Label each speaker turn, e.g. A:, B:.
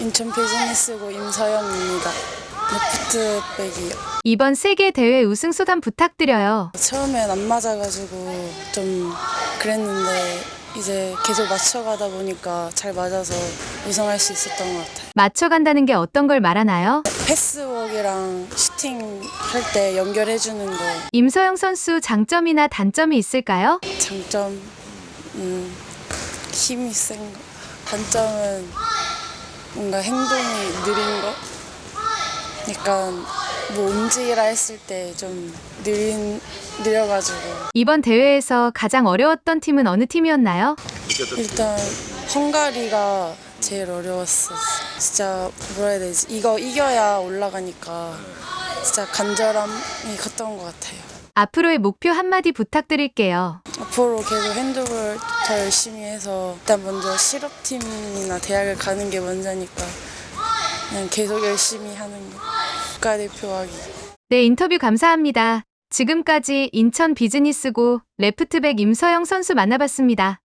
A: 인천 비즈니스고 임서영입니다. 레프트백이요.
B: 이번 세계 대회 우승 소감 부탁드려요.
A: 처음엔 안 맞아가지고 좀 그랬는데 이제 계속 맞춰가다 보니까 잘 맞아서 우승할 수 있었던 것 같아요.
B: 맞춰간다는 게 어떤 걸 말하나요?
A: 패스웍이랑 슈팅 할 때 연결해주는 거
B: 임서영 선수 장점이나 단점이 있을까요?
A: 장점, 음, 힘이 센 거. 단점은 뭔가 행동이 느린 거. 약간 뭐 움직이라 했을 때 좀 느린 느려가지고
B: 이번 대회에서 가장 어려웠던 팀은 어느 팀이었나요?
A: 일단 헝가리가 제일 어려웠어. 진짜 뭐라 해야 되지? 이거 이겨야 올라가니까 진짜 간절함이 컸던 것 같아요.
B: 앞으로의 목표 한마디 부탁드릴게요.
A: 앞으로 계속 핸드볼 더 열심히 해서 일단 먼저 실업팀이나 대학을 가는 게 먼저니까 그냥 계속 열심히 하는 거. 국가대표 하기.
B: 네, 인터뷰 감사합니다. 지금까지 인천 비즈니스고 레프트백 임서영 선수 만나봤습니다.